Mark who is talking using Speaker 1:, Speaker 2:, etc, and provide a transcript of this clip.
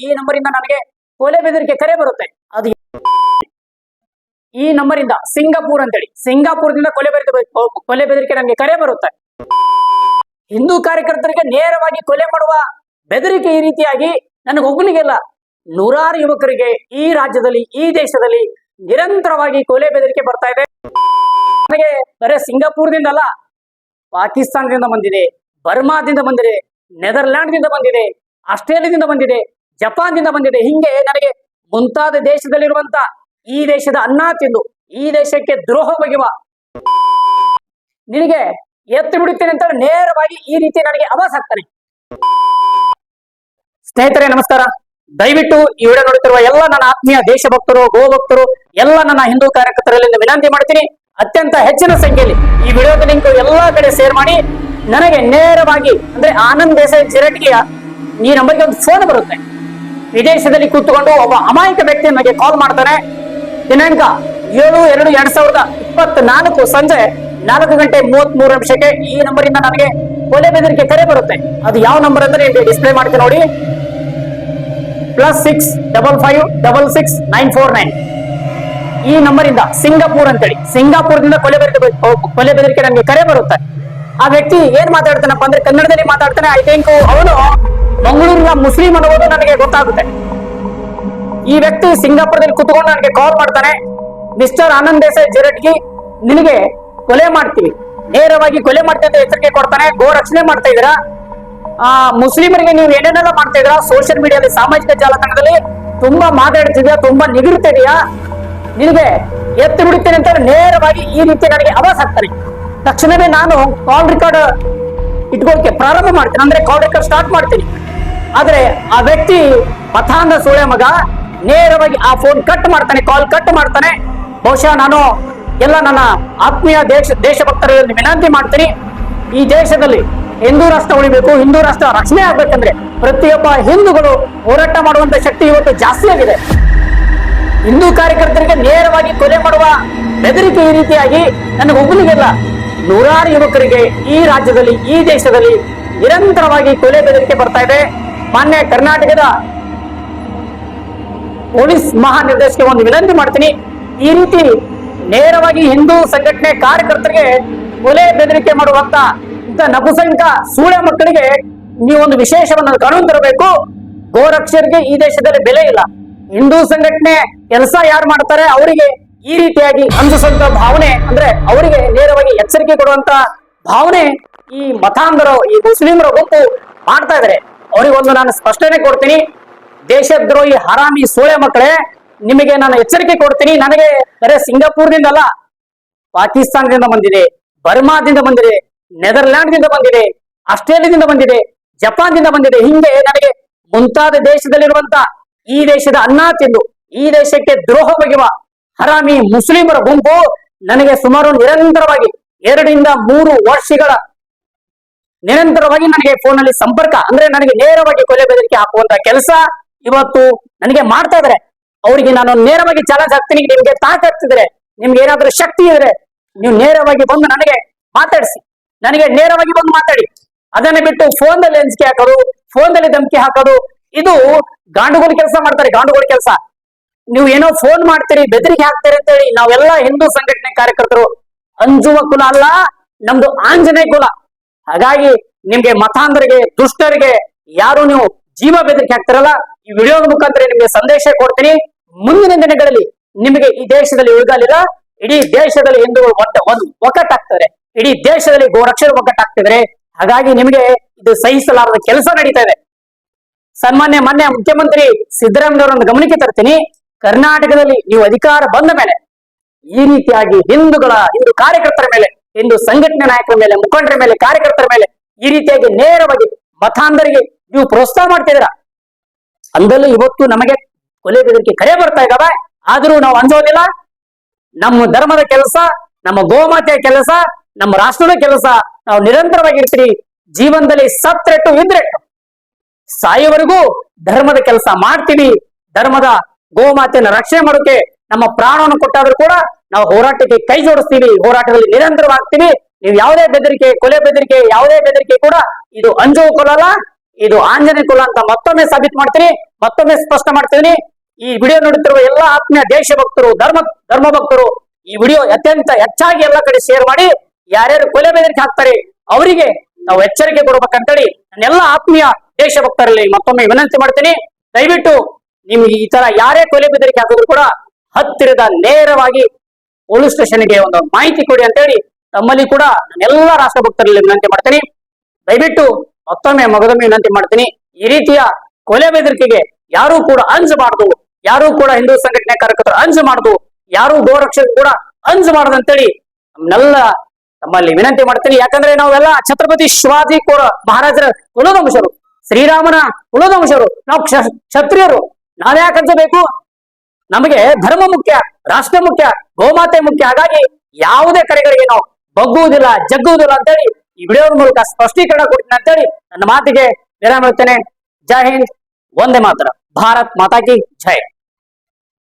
Speaker 1: ಈ ನಂಬರ್ ಇಂದ ನನಗೆ ಕೊಲೆ ಬೆದರಿಕೆ ಕರೆ ಬರುತ್ತೆ. ಅದು ಈ ನಂಬರ್ ಇಂದ ಸಿಂಗಾಪುರ್ ಅಂತೇಳಿ. ಸಿಂಗಾಪುರದಿಂದ ಕೊಲೆ ಬೆದರಿಕೆ ಕೊಲೆ ಬೆದರಿಕೆ ನನಗೆ ಕರೆ ಬರುತ್ತೆ. ಹಿಂದೂ ಕಾರ್ಯಕರ್ತರಿಗೆ ನೇರವಾಗಿ ಕೊಲೆ ಮಾಡುವ ಬೆದರಿಕೆ ಈ ರೀತಿಯಾಗಿ ನನಗೆ ಒಬ್ಬನಿಗೆಲ್ಲ ನೂರಾರು ಯುವಕರಿಗೆ ಈ ರಾಜ್ಯದಲ್ಲಿ, ಈ ದೇಶದಲ್ಲಿ ನಿರಂತರವಾಗಿ ಕೊಲೆ ಬೆದರಿಕೆ ಬರ್ತಾ ಇದೆ. ನನಗೆ ಬರೇ ಸಿಂಗಾಪುರದಿಂದ ಅಲ್ಲ, ಪಾಕಿಸ್ತಾನದಿಂದ ಬಂದಿದೆ, ಬರ್ಮಾದಿಂದ ಬಂದಿದೆ ನೆದರ್ಲ್ಯಾಂಡ್ ನೆದರ್ಲ್ಯಾಂಡ್ದಿಂದ ಬಂದಿದೆ, ಆಸ್ಟ್ರೇಲಿಯಾದಿಂದ ಬಂದಿದೆ ಜಪಾನ್ದಿಂದ ಬಂದಿದೆ. ಹಿಂಗೆ ನನಗೆ ಮುಂತಾದ ದೇಶದಲ್ಲಿರುವಂತ ಈ ದೇಶದ ಅನ್ನ ತಿಂದು, ಈ ದೇಶಕ್ಕೆ ದ್ರೋಹ ಬಗೆವ ನಿನಗೆ ಎತ್ತು ಬಿಡುತ್ತೇನೆ ಅಂತ ನೇರವಾಗಿ ಈ ರೀತಿ ನನಗೆ ಅವಾಸ ಆಗ್ತಾನೆ. ಸ್ನೇಹಿತರೆ, ನಮಸ್ಕಾರ. ದಯವಿಟ್ಟು ಈ ವಿಡಿಯೋ ನೋಡುತ್ತಿರುವ ಎಲ್ಲ ನನ್ನ ಆತ್ಮೀಯ ದೇಶಭಕ್ತರು, ಗೋಭಕ್ತರು, ಎಲ್ಲ ನನ್ನ ಹಿಂದೂ ಕಾರ್ಯಕರ್ತರಲ್ಲಿ ವಿನಂತಿ ಮಾಡ್ತೀನಿ, ಅತ್ಯಂತ ಹೆಚ್ಚಿನ ಸಂಖ್ಯೆಯಲ್ಲಿ ಈ ವಿಡಿಯೋದ ಲಿಂಕ್ ಎಲ್ಲಾ ಕಡೆ ಶೇರ್ ಮಾಡಿ, ನನಗೆ ನೇರವಾಗಿ ಅಂದ್ರೆ ಆನಂದ್ ದೇಸಾಯಿ ಜಿರಟ್ಗಿಯ ಈ ನಂಬರ್ಗೆ ಒಂದು ಫೋನ್ ಬರುತ್ತೆ. ವಿದೇಶದಲ್ಲಿ ಕೂತ್ಕೊಂಡು ಒಬ್ಬ ಅಮಾಯಕ ವ್ಯಕ್ತಿ ನನಗೆ ಕಾಲ್ ಮಾಡ್ತಾನೆ. ದಿನಾಂಕ ಏಳು ಎರಡು ಎರಡ್ ಸಾವಿರದ ಇಪ್ಪತ್ನಾಲ್ಕು ಸಂಜೆ ನಾಲ್ಕು ಗಂಟೆ ಮೂವತ್ತ್ ಮೂರು ನಿಮಿಷಕ್ಕೆ ಈ ನಂಬರ್ ಇಂದ ನನಗೆ ಕೊಲೆ ಬೆದರಿಕೆ ಕರೆ ಬರುತ್ತೆ. ಅದು ಯಾವ ನಂಬರ್ ಅಂದ್ರೆ ಡಿಸ್ಪ್ಲೇ ಮಾಡ್ತೀನಿ ನೋಡಿ. Plus six double five double six nine four nine ಈ ನಂಬರ್ ಇಂದ ಸಿಂಗಾಪುರ್ ಅಂತೇಳಿ. ಸಿಂಗಾಪುರದಿಂದ ಕೊಲೆ ಬೆದರಿಕೆ ಕೊಲೆ ಬೆದರಿಕೆ ನನಗೆ ಕರೆ ಬರುತ್ತೆ. ಆ ವ್ಯಕ್ತಿ ಏನ್ ಮಾತಾಡ್ತಾನಪ್ಪ ಅಂದ್ರೆ ಕನ್ನಡದಲ್ಲಿ ಮಾತಾಡ್ತಾನೆ ಐ ಥಿಂಕ್ ಅವನು ಮಂಗಳೂರಿನ ಮುಸ್ಲಿಂ ಅನ್ನುವುದು ನನಗೆ ಗೊತ್ತಾಗುತ್ತೆ. ಈ ವ್ಯಕ್ತಿ ಸಿಂಗಾಪುರದಲ್ಲಿ ಕುತ್ಕೊಂಡು ನನಗೆ ಕಾಲ್ ಮಾಡ್ತಾನೆ. ಮಿಸ್ಟರ್ ಆನಂದ್ ದೇಸಾಯಿ ಜರಟ್ಗಿ ನಿನಗೆ ಕೊಲೆ ಮಾಡ್ತೀವಿ. ನೇರವಾಗಿ ಕೊಲೆ ಮಾಡ್ತೀವಿ ಅಂತ ಎಚ್ಚರಿಕೆ ಕೊಡ್ತಾನೆ. ಗೋ ರಕ್ಷಣೆ ಮಾಡ್ತಾ ಇದ್ದೀರಾ? ಆ, ಮುಸ್ಲಿಮರಿಗೆ ನೀವು ಏನೇನೆಲ್ಲ ಮಾಡ್ತಾ ಇದ್ದೀರಾ? ಸೋಷಿಯಲ್ ಮೀಡಿಯಾದಲ್ಲಿ ಸಾಮಾಜಿಕ ಜಾಲತಾಣದಲ್ಲಿ ತುಂಬಾ ಮಾತಾಡ್ತಿದ್ಯಾ ತುಂಬಾ ನಿಗಿರ್ತಿದ್ಯಾ ನಿನಗೆ ಎತ್ತಿ ಬಿಡುತ್ತೇನೆ ಅಂತ ನೇರವಾಗಿ ಈ ರೀತಿ ನನಗೆ ಅವಾಸ್ ಆಗ್ತಾನೆ ತಕ್ಷಣವೇ ನಾನು ಕಾಲ್ ರೆಕಾರ್ಡ್ ಇಟ್ಕೊಳ್ಳಕ್ಕೆ ಪ್ರಾರಂಭ ಮಾಡ್ತೀನಿ. ಅಂದ್ರೆ ಕಾಲ್ ರೆಕಾರ್ಡ್ ಸ್ಟಾರ್ಟ್ ಮಾಡ್ತೀನಿ. ಆದ್ರೆ ಆ ವ್ಯಕ್ತಿ ಪಥಾಂಧ ಸೂಳೆ ಮಗ ನೇರವಾಗಿ ಆ ಫೋನ್ ಕಟ್ ಮಾಡ್ತಾನೆ ಕಾಲ್ ಕಟ್ ಮಾಡ್ತಾನೆ. ಬಹುಶಃ ನಾನು ಎಲ್ಲ ನನ್ನ ಆತ್ಮೀಯ ದೇಶ ದೇಶಭಕ್ತರಲ್ಲಿ ವಿನಂತಿ ಮಾಡ್ತೀನಿ. ಈ ದೇಶದಲ್ಲಿ ಹಿಂದೂ ರಾಷ್ಟ್ರ ಉಳಿಬೇಕು, ಹಿಂದೂ ರಾಷ್ಟ್ರ ರಕ್ಷಣೆ ಆಗ್ಬೇಕಂದ್ರೆ ಪ್ರತಿಯೊಬ್ಬ ಹಿಂದೂಗಳು ಹೋರಾಟ ಮಾಡುವಂತ ಶಕ್ತಿ ಇವತ್ತು ಜಾಸ್ತಿ ಆಗಿದೆ. ಹಿಂದೂ ಕಾರ್ಯಕರ್ತರಿಗೆ ನೇರವಾಗಿ ಕೊಲೆ ಮಾಡುವ ಬೆದರಿಕೆ ಈ ರೀತಿಯಾಗಿ ನನಗೆ ಒಬ್ಬನಿಗೆಲ್ಲ ನೂರಾರು ಯುವಕರಿಗೆ ಈ ರಾಜ್ಯದಲ್ಲಿ, ಈ ದೇಶದಲ್ಲಿ ನಿರಂತರವಾಗಿ ಕೊಲೆ ಬೆದರಿಕೆ ಬರ್ತಾ ಇದೆ. ಮಾನ್ಯ ಕರ್ನಾಟಕದ ಪೊಲೀಸ್ ಮಹಾನಿರ್ದೇಶಕ ಒಂದು ವಿನಂತಿ ಮಾಡ್ತೀನಿ. ಈ ರೀತಿ ನೇರವಾಗಿ ಹಿಂದೂ ಸಂಘಟನೆ ಕಾರ್ಯಕರ್ತರಿಗೆ ಕೊಲೆ ಬೆದರಿಕೆ ಮಾಡುವಂತ ನಪುಸಂಕ ಸೂಳೆ ಮಕ್ಕಳಿಗೆ ನೀವೊಂದು ವಿಶೇಷವನ್ನು ಕಾನೂನು ತರಬೇಕು. ಗೋರಕ್ಷರಿಗೆ ಈ ದೇಶದಲ್ಲಿ ಬೆಲೆ ಇಲ್ಲ. ಹಿಂದೂ ಸಂಘಟನೆ ಕೆಲಸ ಯಾರು ಮಾಡ್ತಾರೆ? ಅವರಿಗೆ ಈ ರೀತಿಯಾಗಿ ಅಂಜಿಸುವಂತ ಭಾವನೆ ಅಂದ್ರೆ ಅವರಿಗೆ ನೇರವಾಗಿ ಎಚ್ಚರಿಕೆ ಕೊಡುವಂತ ಭಾವನೆ ಈ ಮತಾಂಧರ, ಈ ಮುಸ್ಲಿಮರ ಗುಂಪು ಮಾಡ್ತಾ ಇದಾರೆ. ಅವರಿಗೆ ಒಂದು ನಾನು ಸ್ಪಷ್ಟನೆ ಕೊಡ್ತೀನಿ. ದೇಶದ್ರೋಹಿ, ಹರಾಮಿ, ಸೋಳೆ ಮಕ್ಕಳೇ, ನಿಮಗೆ ನಾನು ಎಚ್ಚರಿಕೆ ಕೊಡ್ತೀನಿ. ನನಗೆ ಬರೇ ಸಿಂಗಾಪುರ್ದಿಂದ ಅಲ್ಲ, ಪಾಕಿಸ್ತಾನದಿಂದ ಬಂದಿದೆ, ಬರ್ಮಾದಿಂದ ಬಂದಿದೆ, ನೆದರ್ಲ್ಯಾಂಡ್ದಿಂದ ಬಂದಿದೆ, ಆಸ್ಟ್ರೇಲಿಯಾದಿಂದ ಬಂದಿದೆ, ಜಪಾನ್ದಿಂದ ಬಂದಿದೆ. ಹಿಂಗೆ ನನಗೆ ಮುಂತಾದ ದೇಶದಲ್ಲಿರುವಂತ ಈ ದೇಶದ ಅನ್ನ ತಿಂದು, ಈ ದೇಶಕ್ಕೆ ದ್ರೋಹ ಬಗೆಯುವ ಹರಾಮಿ ಮುಸ್ಲಿಮರ ಗುಂಪು ನನಗೆ ಸುಮಾರು ನಿರಂತರವಾಗಿ, ಎರಡರಿಂದ ಮೂರು ವರ್ಷಗಳ ನಿರಂತರವಾಗಿ ನನಗೆ ಫೋನ್ ಅಲ್ಲಿ ಸಂಪರ್ಕ, ಅಂದ್ರೆ ನನಗೆ ನೇರವಾಗಿ ಕೊಲೆ ಬೆದರಿಕೆ ಹಾಕುವಂತ ಕೆಲಸ ಇವತ್ತು ನನಗೆ ಮಾಡ್ತಾ ಇದ್ರೆ. ಅವರಿಗೆ ನಾನು ನೇರವಾಗಿ ಚಾಲೆಂಜ್ ಹಾಕ್ತೀನಿ, ನಿಮ್ಗೆ ತಾಕತ್ತಿದ್ರೆ ನಿಮ್ಗೆ ಏನಾದ್ರೂ ಶಕ್ತಿ ಇದ್ರೆ ನೀವು ನೇರವಾಗಿ ಬಂದು ನನಗೆ ಮಾತಾಡಿಸಿ. ನನಗೆ ನೇರವಾಗಿ ಬಂದು ಮಾತಾಡಿ. ಅದನ್ನ ಬಿಟ್ಟು ಫೋನ್ ದಲ್ಲಿ ಅಂಜಿಕೆ ಹಾಕೋದು, ಫೋನ್ದಲ್ಲಿ ಧಮಕಿ ಹಾಕೋದು, ಇದು ಗಾಂಡುಗೋಲು ಕೆಲಸ ಮಾಡ್ತಾರೆ ಗಾಂಡುಗಳ ಕೆಲಸ. ನೀವು ಏನೋ ಫೋನ್ ಮಾಡ್ತೀರಿ, ಬೆದರಿಕೆ ಹಾಕ್ತೀರಿ ಅಂತೇಳಿ ನಾವೆಲ್ಲ ಹಿಂದೂ ಸಂಘಟನೆ ಕಾರ್ಯಕರ್ತರು, ಅಂಜುವ ಕುಲ ಅಲ್ಲ, ನಮ್ದು ಆಂಜನೇಯ ಕುಲ. ಹಾಗಾಗಿ ನಿಮ್ಗೆ ಮತಾಂಧರಿಗೆ, ದುಷ್ಟರಿಗೆ ಯಾರು ನೀವು ಜೀವ ಬೆದರಿಕೆ ಹಾಕ್ತಿರಲ್ಲ, ಈ ವಿಡಿಯೋದ ಮುಖಾಂತರ ನಿಮ್ಗೆ ಸಂದೇಶ ಕೊಡ್ತೀನಿ. ಮುಂದಿನ ದಿನಗಳಲ್ಲಿ ನಿಮಗೆ ಈ ದೇಶದಲ್ಲಿ ಉಳಿಗಾಲಿಲ್ಲ ಇಡೀ ದೇಶದಲ್ಲಿ ಹಿಂದೂಗಳು ಒಟ್ಟ ಒಂದು ಒಕ್ಕಟ್ಟಾಗ್ತಾರೆ ಇಡೀ ದೇಶದಲ್ಲಿ ಗೋರಕ್ಷರು ಒಕ್ಕಟ್ಟಾಗ್ತಿದ್ರೆ ಹಾಗಾಗಿ ನಿಮಗೆ ಇದು ಸಹಿಸಲಾರದ ಕೆಲಸ ನಡೀತಾ ಇದೆ. ಸನ್ಮಾನ್ಯ ಮಾನ್ಯ ಮುಖ್ಯಮಂತ್ರಿ ಸಿದ್ದರಾಮಯ್ಯವರನ್ನು ಗಮನಕ್ಕೆ ತರ್ತೀನಿ. ಕರ್ನಾಟಕದಲ್ಲಿ ನೀವು ಅಧಿಕಾರ ಬಂದ ಮೇಲೆ, ಈ ರೀತಿಯಾಗಿ ಹಿಂದೂಗಳ ಹಿಂದೂ ಕಾರ್ಯಕರ್ತರ ಮೇಲೆ ಹಿಂದೂ ಸಂಘಟನೆ ನಾಯಕರ ಮೇಲೆ, ಮುಖಂಡರ ಮೇಲೆ, ಕಾರ್ಯಕರ್ತರ ಮೇಲೆ ಈ ರೀತಿಯಾಗಿ ನೇರವಾಗಿ ಮತಾಂಧರಿಗೆ ನೀವು ಪ್ರೋತ್ಸಾಹ ಮಾಡ್ತಿದ್ದೀರಾ ಅಂದಲ್ಲೂ ಇವತ್ತು ನಮಗೆ ಕೊಲೆ ಬೆದರಿಕೆ ಕರೆ ಬರ್ತಾ ಇದ್ದಾವೆ ಆದರೂ ನಾವು ಅಂಜೋದಿಲ್ಲ ನಮ್ಮ ಧರ್ಮದ ಕೆಲಸ, ನಮ್ಮ ಗೋಮಾತೆಯ ಕೆಲಸ, ನಮ್ಮ ರಾಷ್ಟ್ರದ ಕೆಲಸ. ನಾವು ನಿರಂತರವಾಗಿ ಇರ್ತೀರಿ. ಜೀವನದಲ್ಲಿ ಸತ್ರೆಟ್ಟು ಇದ್ರೆಟ್ಟು ಸಾಯುವವರೆಗೂ ಧರ್ಮದ ಕೆಲಸ ಮಾಡ್ತೀವಿ. ಧರ್ಮದ ಗೋಮಾತೆಯನ್ನು ರಕ್ಷಣೆ ಮಾಡೋಕೆ ನಮ್ಮ ಪ್ರಾಣವನ್ನು ಕೊಟ್ಟಾದ್ರೂ ಕೂಡ ನಾವು ಹೋರಾಟಕ್ಕೆ ಕೈ ಜೋಡಿಸ್ತೀವಿ, ಹೋರಾಟದಲ್ಲಿ ನಿರಂತರವಾಗ್ತೀವಿ. ನೀವು ಯಾವುದೇ ಬೆದರಿಕೆ, ಕೊಲೆ ಬೆದರಿಕೆ, ಯಾವುದೇ ಬೆದರಿಕೆ ಕೂಡ ಇದು ಅಂಜು ಕೊಲಲ್ಲ ಇದು ಆಂಜನೇಯ ಕುಲ ಅಂತ ಮತ್ತೊಮ್ಮೆ ಸಾಬೀತು ಮಾಡ್ತೀನಿ, ಮತ್ತೊಮ್ಮೆ ಸ್ಪಷ್ಟ ಮಾಡ್ತೀನಿ. ಈ ವಿಡಿಯೋ ನೋಡುತ್ತಿರುವ ಎಲ್ಲಾ ಆತ್ಮೀಯ ದೇಶಭಕ್ತರು, ಧರ್ಮ ಧರ್ಮ ಭಕ್ತರು ಈ ವಿಡಿಯೋ ಅತ್ಯಂತ ಹೆಚ್ಚಾಗಿ ಎಲ್ಲ ಕಡೆ ಶೇರ್ ಮಾಡಿ, ಯಾರ್ಯಾರು ಕೊಲೆ ಬೆದರಿಕೆ ಹಾಕ್ತಾರೆ, ಅವರಿಗೆ ನಾವು ಎಚ್ಚರಿಕೆ ಕೊಡ್ಬೇಕಂತೇಳಿ ನನ್ನೆಲ್ಲ ಆತ್ಮೀಯ ದೇಶಭಕ್ತರಲ್ಲಿ ಮತ್ತೊಮ್ಮೆ ವಿನಂತಿ ಮಾಡ್ತೀನಿ. ದಯವಿಟ್ಟು ನಿಮ್ಗೆ ಈ ತರ ಯಾರೇ ಕೊಲೆ ಬೆದರಿಕೆ ಹಾಕಿದ್ರು ಕೂಡ ಹತ್ತಿರದ ನೇರವಾಗಿ ಪೊಲೀಸ್ ಸ್ಟೇಷನ್ಗೆ ಒಂದು ಮಾಹಿತಿ ಕೊಡಿ ಅಂತೇಳಿ ತಮ್ಮಲ್ಲಿ ಕೂಡ ನಾನೆಲ್ಲ ರಾಷ್ಟ್ರ ಭಕ್ತರಲ್ಲಿ ವಿನಂತಿ ಮಾಡ್ತೀನಿ. ದಯವಿಟ್ಟು ಮತ್ತೊಮ್ಮೆ ಮಗದೊಮ್ಮೆ ವಿನಂತಿ ಮಾಡ್ತೀನಿ. ಈ ರೀತಿಯ ಕೊಲೆ ಬೆದರಿಕೆಗೆ ಯಾರು ಕೂಡ ಅಂಜಬಾರ್ದು ಯಾರು ಕೂಡ ಹಿಂದೂ ಸಂಘಟನೆ ಕಾರ್ಯಕರ್ತರು ಅಂಜಬಾರ್ದು ಯಾರು ಗೋರಕ್ಷಕ ಕೂಡ ಅಂಜಬಾರ್ದು ನಮ್ಮೆಲ್ಲ ತಮ್ಮಲ್ಲಿ ವಿನಂತಿ ಮಾಡ್ತೀನಿ. ಯಾಕಂದ್ರೆ ನಾವೆಲ್ಲ ಛತ್ರಪತಿ ಶಿವಾಜಿ ಕೋರ ಮಹಾರಾಜರ ಕುಲದಂಶರು ಶ್ರೀರಾಮನ ಕುಲದಂಶರು ನಾವು ಕ್ಷ- ಕ್ಷತ್ರಿಯರು. ನಾವ್ಯಾಕೆ ಅಂಜಬೇಕು? ನಮಗೆ ಧರ್ಮ ಮುಖ್ಯ, ರಾಷ್ಟ್ರ ಮುಖ್ಯ, ಗೋಮಾತೆ ಮುಖ್ಯ. ಹಾಗಾಗಿ ಯಾವುದೇ ಕರೆಗಳಿಗೆ ನಾವು ಬಗ್ಗುವುದಿಲ್ಲ, ಜಗ್ಗುವುದಿಲ್ಲ ಅಂತೇಳಿ ಈ ವಿಡಿಯೋದ ಮೂಲಕ ಸ್ಪಷ್ಟೀಕರಣ ಕೊಡ್ತೀನಿ ಅಂತೇಳಿ ನನ್ನ ಮಾತಿಗೆ ವಿರಾಮ ಜೈ ಹಿಂದ್ ಒಂದೇ ಮಾತ್ರ. ಭಾರತ್ ಮಾತಾಕಿ ಜೈ.